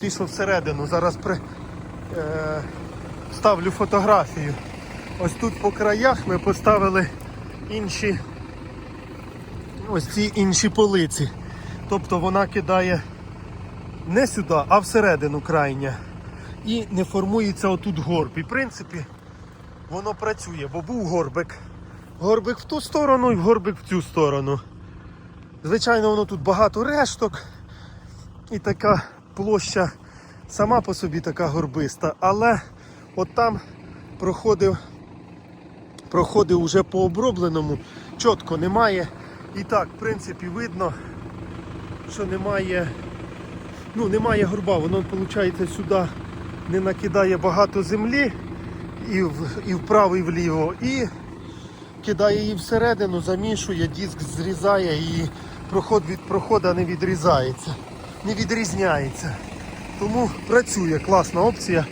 Пішов всередину, зараз при, е, ставлю фотографію. Ось тут по краях ми поставили інші ось ці інші полиці. Тобто вона кидає не сюди, а всередину крайня. І не формується отут горб. І в принципі воно працює, бо був горбик. Горбик в ту сторону і горбик в цю сторону. Звичайно, воно тут багато решток і така площа сама по собі така горбиста, але от там проходив, проходив уже по обробленому, чітко немає. І так, в принципі, видно, що немає, ну, немає горба, воно, виходить, сюди не накидає багато землі і, в, і вправо, і вліво, і кидає її всередину, замішує, диск зрізає і проход від прохода не відрізається, не відрізняється. Тому працює класна опція.